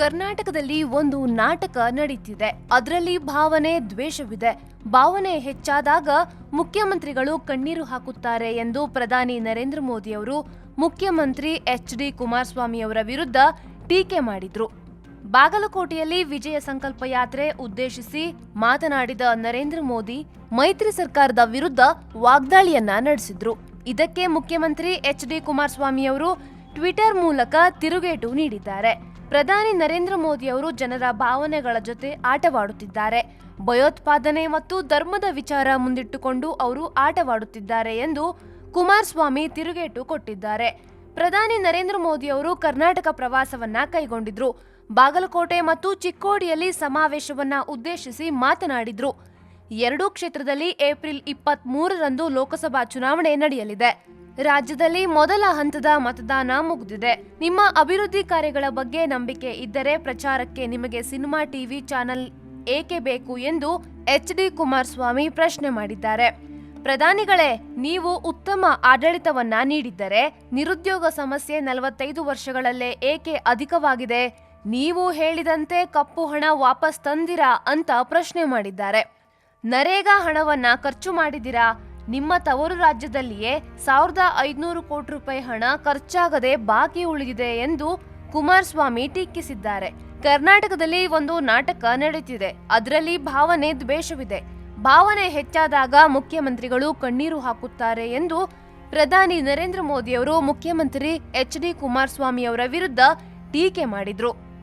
ಕರ್ನಾಟಕದಲ್ಲಿ ಒಂದು ನಾಟಕ ನಡೀತಿದೆ. ಅದರಲ್ಲಿ ಭಾವನೆ ದ್ವೇಷವಿದೆ. ಭಾವನೆ ಹೆಚ್ಚಾದಾಗ ಮುಖ್ಯಮಂತ್ರಿಗಳು ಕಣ್ಣೀರು ಹಾಕುತ್ತಾರೆ ಎಂದು ಪ್ರಧಾನಿ ನರೇಂದ್ರ ಮೋದಿ ಅವರು ಮುಖ್ಯಮಂತ್ರಿ ಎಚ್ ಡಿ ಕುಮಾರಸ್ವಾಮಿಯವರ ವಿರುದ್ಧ ಟೀಕೆ ಮಾಡಿದ್ರು. ಬಾಗಲಕೋಟೆಯಲ್ಲಿ ವಿಜಯ ಸಂಕಲ್ಪ ಯಾತ್ರೆ ಉದ್ದೇಶಿಸಿ ಮಾತನಾಡಿದ ನರೇಂದ್ರ ಮೋದಿ, ಮೈತ್ರಿ ಸರ್ಕಾರದ ವಿರುದ್ಧ ವಾಗ್ದಾಳಿಯನ್ನ ನಡೆಸಿದ್ರು. ಇದಕ್ಕೆ ಮುಖ್ಯಮಂತ್ರಿ ಎಚ್ ಡಿ ಕುಮಾರಸ್ವಾಮಿಯವರು ಟ್ವಿಟರ್ ಮೂಲಕ ತಿರುಗೇಟು ನೀಡಿದ್ದಾರೆ. ಪ್ರಧಾನಿ ನರೇಂದ್ರ ಮೋದಿ ಅವರು ಜನರ ಭಾವನೆಗಳ ಜೊತೆ ಆಟವಾಡುತ್ತಿದ್ದಾರೆ. ಭಯೋತ್ಪಾದನೆ ಮತ್ತು ಧರ್ಮದ ವಿಚಾರ ಮುಂದಿಟ್ಟುಕೊಂಡು ಅವರು ಆಟವಾಡುತ್ತಿದ್ದಾರೆ ಎಂದು ಕುಮಾರಸ್ವಾಮಿ ತಿರುಗೇಟು ಕೊಟ್ಟಿದ್ದಾರೆ. ಪ್ರಧಾನಿ ನರೇಂದ್ರ ಮೋದಿ ಅವರು ಕರ್ನಾಟಕ ಪ್ರವಾಸವನ್ನ ಕೈಗೊಂಡಿದ್ರು. ಬಾಗಲಕೋಟೆ ಮತ್ತು ಚಿಕ್ಕೋಡಿಯಲ್ಲಿ ಸಮಾವೇಶವನ್ನ ಉದ್ದೇಶಿಸಿ ಮಾತನಾಡಿದ್ರು. ಎರಡೂ ಕ್ಷೇತ್ರದಲ್ಲಿ ಏಪ್ರಿಲ್ ಇಪ್ಪತ್ತ್ ಮೂರರಂದು ಲೋಕಸಭಾ ಚುನಾವಣೆ ನಡೆಯಲಿದೆ. ರಾಜ್ಯದಲ್ಲಿ ಮೊದಲ ಹಂತದ ಮತದಾನ ಮುಗಿದಿದೆ. ನಿಮ್ಮ ಅಭಿವೃದ್ಧಿ ಕಾರ್ಯಗಳ ಬಗ್ಗೆ ನಂಬಿಕೆ ಇದ್ದರೆ ಪ್ರಚಾರಕ್ಕೆ ನಿಮಗೆ ಸಿನಿಮಾ ಟಿವಿ ಚಾನೆಲ್ ಏಕೆ ಬೇಕು ಎಂದು ಎಚ್ ಡಿ ಕುಮಾರಸ್ವಾಮಿ ಪ್ರಶ್ನೆ ಮಾಡಿದ್ದಾರೆ. ಪ್ರಧಾನಿಗಳೇ, ನೀವು ಉತ್ತಮ ಆಡಳಿತವನ್ನ ನೀಡಿದ್ದರೆ ನಿರುದ್ಯೋಗ ಸಮಸ್ಯೆ ನಲವತ್ತೈದು ವರ್ಷಗಳಲ್ಲೇ ಏಕೆ ಅಧಿಕವಾಗಿದೆ? ನೀವು ಹೇಳಿದಂತೆ ಕಪ್ಪು ಹಣ ವಾಪಸ್ ತಂದಿರಾ ಅಂತ ಪ್ರಶ್ನೆ ಮಾಡಿದ್ದಾರೆ. ನರೇಗಾ ಹಣವನ್ನ ಖರ್ಚು ಮಾಡಿದಿರಾ? ನಿಮ್ಮ ತವರು ರಾಜ್ಯದಲ್ಲಿಯೇ ಸಾವಿರದ ಐದುನೂರು ಕೋಟಿ ರೂಪಾಯಿ ಹಣ ಖರ್ಚಾಗದೆ ಬಾಕಿ ಉಳಿದಿದೆ ಎಂದು ಕುಮಾರಸ್ವಾಮಿ ಟೀಕಿಸಿದ್ದಾರೆ. ಕರ್ನಾಟಕದಲ್ಲಿ ಒಂದು ನಾಟಕ ನಡೆಯುತ್ತಿದೆ. ಅದರಲ್ಲಿ ಭಾವನೆ ದ್ವೇಷವಿದೆ. ಭಾವನೆ ಹೆಚ್ಚಾದಾಗ ಮುಖ್ಯಮಂತ್ರಿಗಳು ಕಣ್ಣೀರು ಹಾಕುತ್ತಾರೆ ಎಂದು ಪ್ರಧಾನಿ ನರೇಂದ್ರ ಮೋದಿ ಅವರು ಮುಖ್ಯಮಂತ್ರಿ ಎಚ್ ಡಿ ಕುಮಾರಸ್ವಾಮಿ ಅವರ ವಿರುದ್ಧ ಟೀಕೆ ಮಾಡಿದ್ರು.